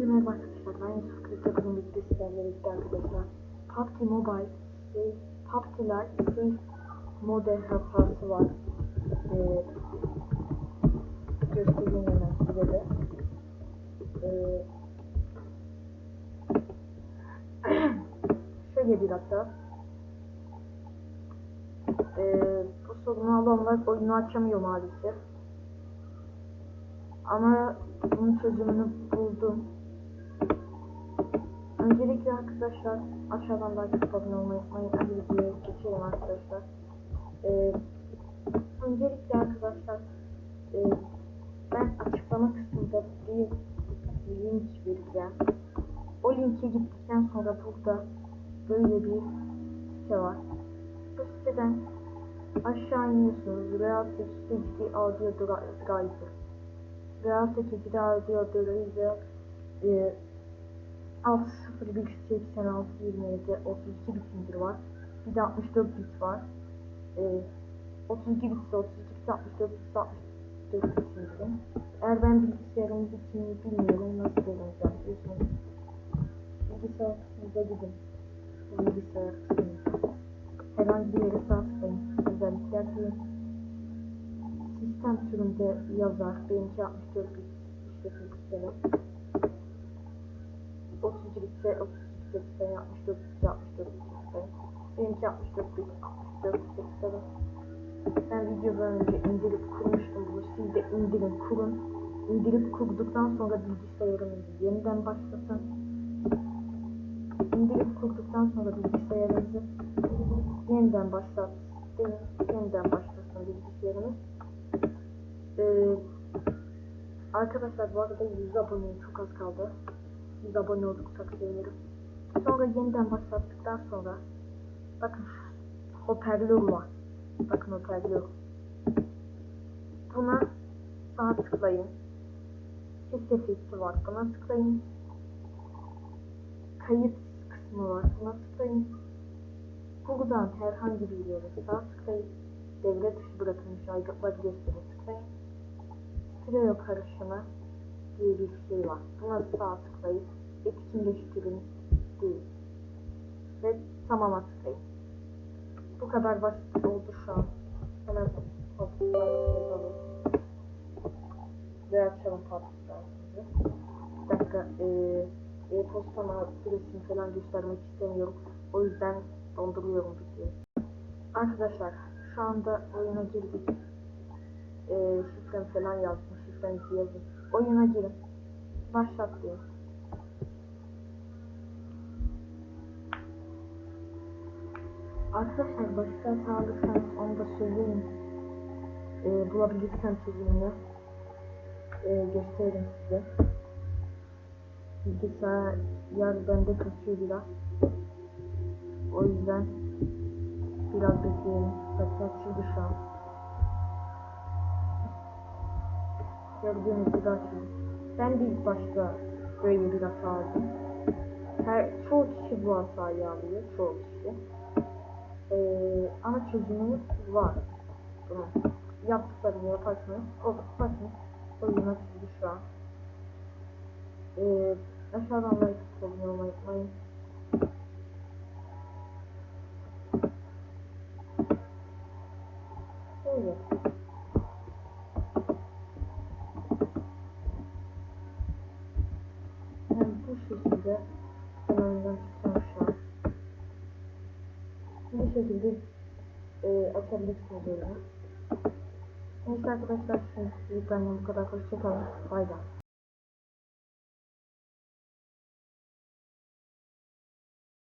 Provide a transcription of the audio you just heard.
Hepinize merhaba arkadaşlar. Ben Yusuf Kırıkta bugün birlikte sizlerle birlikte arkadaşlar. PUBG Mobile, şey, PUBG Lite, şey, model hatası var. Ee, göstereyim hemen size de. Ee, şöyle bir hata. Ee, bu sorunu alanlar oyunu açamıyor maalesef. Ama bunun çözümünü buldum. Öncelikle arkadaşlar aşağıdan like atıp abone olmayı unutmayın. Hadi videoya geçelim arkadaşlar. Ee, öncelikle arkadaşlar e, ben açıklama kısmında bir link vereceğim. O linke gittikten sonra burada böyle bir site var. Bu siteden aşağı iniyorsunuz. Real HD Audio Driver Real 8 Audio Driver e, 60186 27 32 bit indir var. Bir de 64 bit var. E, 32 bit ise 32 bit 64 bit 64 bit indirin. Eğer ben bilgisayarımın bitini bilmiyorum nasıl deneyeceğim diyorsanız bilgisayar kısmında gidin. Bilgisayar kısmında. Herhangi bir yere sağ tıklayın. Özellikler diye sistem türünde yazar. Benimki 64 bit işte bilgisayarım. 32 bitse 32 bitse 64 bitse 64 bitse benimki 64 bit 64 bitse ben videodan önce indirip kurmuştum. Bunu siz de indirin kurun. İndirip kurduktan sonra bilgisayarınızı yeniden başlatın. İndirip kurduktan sonra bilgisayarınızı yeniden başlat yeniden başlasın bilgisayarınız. Ee, arkadaşlar bu arada 100 aboneye çok az kaldı 100 abone oldukça sevinirim. Sonra yeniden başlattıktan sonra bakın hoparlör var. Bakın hoparlör. Buna sağ tıklayın. Ses efekti var. Buna tıklayın. Kayıt kısmı var. Buna tıklayın. Buradan herhangi bir yere sağ tıklayın. Devre dışı bırakılmış aygıtları gösterin tıklayın. Stereo karışımı diye bir şey var. Buna sağ tıklayıp etkinleştirin değil. Ve tamama tıklayın. Bu kadar basit oldu şu an. Hemen patlıklar yazalım. Ve açalım patlıklarımızı. Bir dakika. E-postama adresini falan göstermek istemiyorum. O yüzden donduruyorum videoyu. Arkadaşlar şu anda oyuna girdik. Ee, şifrem falan yazdım. Şifrenizi yazın. Oyuna girin. Başlat diyor. Arkadaşlar başka hata alırsanız onu da söyleyeyim. Ee, bulabilirsem çözümünü ee, gösteririm size. Bilgisayar bende kasıyor biraz. O yüzden biraz bekleyelim. Zaten açıldı şu an. Gördüğünüz gibi açıldı. Ben ilk başta böyle bir hata aldım. Her, çoğu kişi bu hatayı alıyor. Çoğu kişi. Ee, ama çözümümüz var. Bunun. Yaptıklarını yaparsanız, o bakın oyuna çizdi şu an. Ee, aşağıdan like abone olmayı unutmayın. Böyle. Yani bu şekilde ben çıkacağım şu an. Bu şekilde e, açabilirsiniz oyunu. Neyse arkadaşlar şimdi bu kadar. Hoşçakalın. Bay bay.